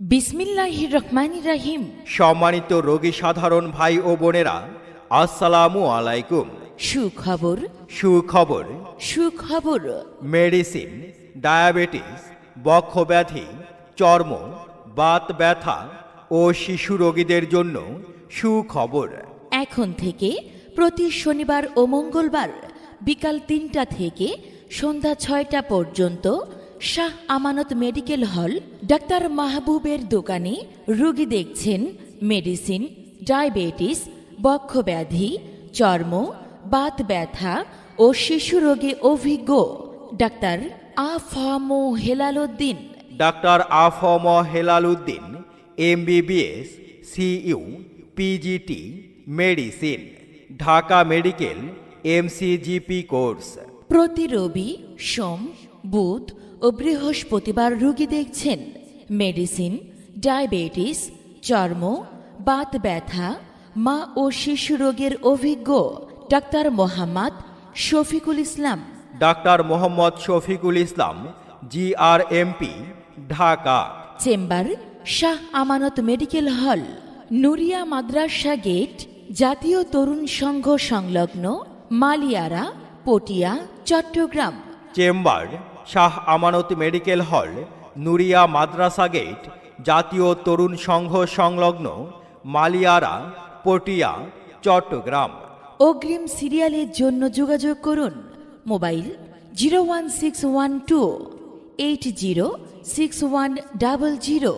বিসমিল্লাহির রহমান রাহিম। সম্মানিত রোগী সাধারণ ভাই ও বোনেরা আসসালামু আলাইকুম। সুখবর? সুখবর। সুখবর। মেডিসিন ডায়াবেটিস বক্ষব্যাধি চর্ম বাত ব্যথা ও শিশু রোগীদের জন্য সুখবর। এখন থেকে প্রতি শনিবার ও মঙ্গলবার বিকাল তিনটা থেকে সন্ধ্যা ছয়টা পর্যন্ত শাহ আমানত মেডিকেল হল ডাক্তার মাহবুবের দোকানে রোগী দেখছেন মেডিসিন ডায়াবেটিস বক্ষব্যাধি চর্ম বাত ব্যথা ও শিশু রোগে অভিজ্ঞ doctor আফামো Helaluddin doctor AFM Helal Uddin MBBS CU PGT medicine Dhaka medical MCGP course. প্রতি রবি সোম বুধ ও বৃহস্পতিবার রোগী দেখছেন। মেডিসিন ডায়াবেটিস চর্ম বাত ব্যথা মা ও শিশু রোগের অভিজ্ঞ doctor Mohammad Shafiqul Islam. Doctor Mohammad Shafiqul Islam GRMP Dhaka. Chamber Shah Amanat medical hall Nuria মাদ্রাসা গেট জাতীয় তরুণ সংঘ সংলগ্ন Maliara Patiya Chattogram. Chamber Shah Amanat medical hall, Nuria মাদ্রাসা গেট, জাতীয় তরুণ সংঘ সংলগ্ন, মালিয়ারা, পটিয়া, চট্টগ্রাম। অগ্রিম সিরিয়ালের জন্য যোগাযোগ করুন। Mobile zero one six one two eight zero six one double zero.